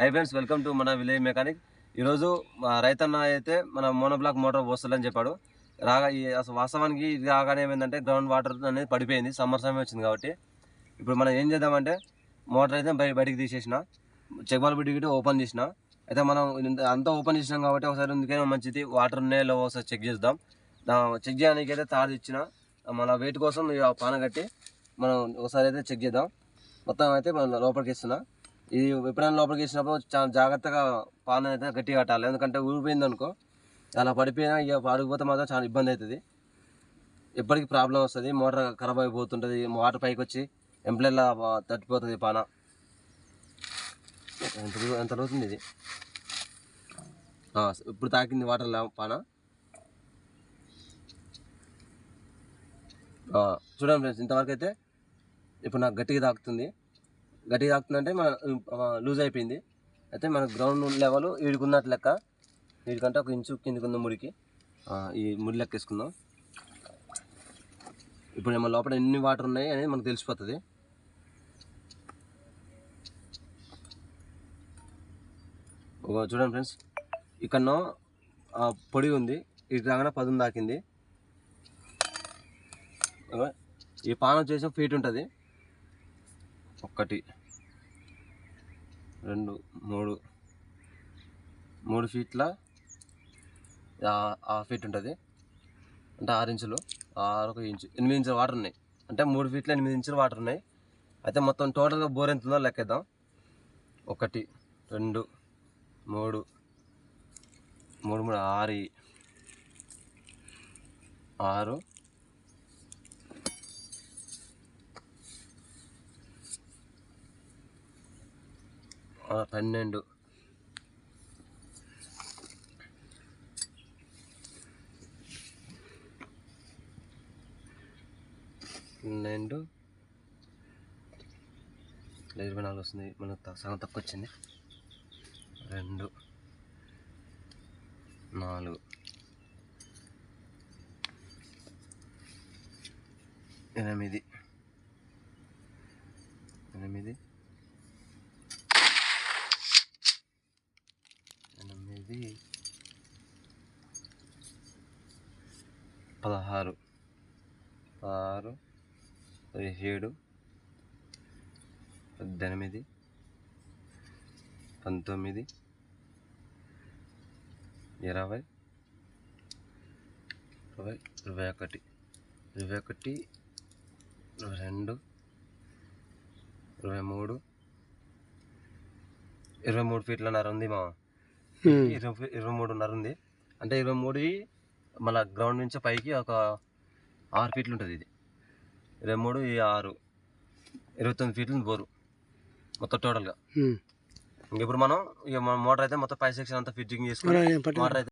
High friends welcome to మన village mechanic ఈరోజు మా రైతన్న అయితే మన మోనోబ్లాక్ మోటార్ పోస్తుందని చెప్పాడు. రాగా ఈ అసలు వాస్తవానికి ఇది రాగానే ఏమైందంటే గ్రౌండ్ వాటర్ అనేది పడిపోయింది. సమ్మర్ సమయం వచ్చింది కాబట్టి. ఇప్పుడు మనం ఏం చేద్దామంటే మోటార్ అయితే బయ బయటికి తీసేసిన. చెక్ బాల్ బిడ్డి ఓపెన్ చేసిన. అయితే మనం అంతా ఓపెన్ చేసినాం కాబట్టి ఒకసారి ఎందుకైనా మంచిది. వాటర్ ఉన్నాయో లేవో ఒకసారి చెక్ చేద్దాం. చెక్ చేయడానికి అయితే తాడు ఇచ్చిన. మన వెయిట్ కోసం ఇక పాన కట్టి మనం ఒకసారి అయితే చెక్ చేద్దాం. మొత్తం అయితే మనం లోపలికి ఇస్తున్నా. ఇది ఎప్పుడైనా లోపలికి ఇచ్చినప్పుడు చాలా జాగ్రత్తగా పాన అయితే గట్టిగా కట్టాలి. ఎందుకంటే ఊరిపోయింది అనుకో అలా పడిపోయినా ఇక పడిపోతే మాత్రం చాలా ఇబ్బంది అవుతుంది. ఎప్పటికీ ప్రాబ్లం వస్తుంది. మోటార్ ఖరాబ్ అయిపోతుంటుంది వాటర్ పైకి వచ్చి ఎంప్లాయ్లా తట్టిపోతుంది పాన. ఎంత ఎంత అవుతుంది ఇది? ఇప్పుడు తాకింది వాటర్ పాన. చూడండి ఫ్రెండ్స్ ఇంతవరకు అయితే ఇప్పుడు నాకు గట్టిగా తాకుతుంది. గట్టి తాకుతుందంటే మన లూజ్ అయిపోయింది. అయితే మన గ్రౌండ్ లెవెల్ వీడికి ఉన్నట్టు లెక్క. వీడికంటే ఒక ఇంచు కిందికి ఉన్న ముడికి ఈ ముడి లెక్క వేసుకుందాం. ఇప్పుడు మన లోపల ఎన్ని వాటర్ ఉన్నాయి అనేది మనకు తెలిసిపోతుంది. ఒక చూడండి ఫ్రెండ్స్. ఇక్కడనో పొడి ఉంది. ఇటు రాగానే పదును దాకింది ఈ పాన వచ్చేసి ఫీట్ ఉంటుంది. ఒకటి రెండు మూడు. మూడు ఫీట్ల హాఫ్ ఫీట్ ఉంటుంది. అంటే ఆరు ఇంచులు. ఆరు ఒక ఇంచు ఎనిమిది ఇంచుల వాటర్ ఉన్నాయి. అంటే మూడు ఫీట్ల ఎనిమిది ఇంచుల వాటర్ ఉన్నాయి. అయితే మొత్తం టోటల్గా బోర్ ఎంత ఉందో లెక్కేద్దాం. ఒకటి రెండు మూడు. మూడు మూడు ఆరు. ఆరు పన్నెండు. పన్నెండు. ఇరవై నాలుగు వస్తుంది. మనకు సగం తక్కువ వచ్చింది రెండు. నాలుగు. ఎనిమిది. ఎనిమిది. ఎనిమిది పదహారు. పదహారు. పదిహేడు. పద్దెనిమిది. పంతొమ్మిది. ఇరవై. ఇరవై ఇరవై ఒకటి. ఇరవై ఒకటి ఇరవై రెండు ఇరవై మూడు. ఇరవై మూడు ఫీట్ల నర ఉంది మా ఇరవై ఇరవై మూడున్నర ఉంది. అంటే ఇరవై మూడు మన గ్రౌండ్ నుంచి పైకి ఒక ఆరు ఫీట్లు ఉంటుంది ఇది. ఇరవై మూడు ఈ ఆరు ఇరవై తొమ్మిది ఫీట్లు బోరు మొత్తం టోటల్గా ఇప్పుడు మనం ఇక మన మోటార్ అయితే మొత్తం పై సెక్షన్ అంతా ఫిట్టింగ్ చేసుకుని మోటార్ అయితే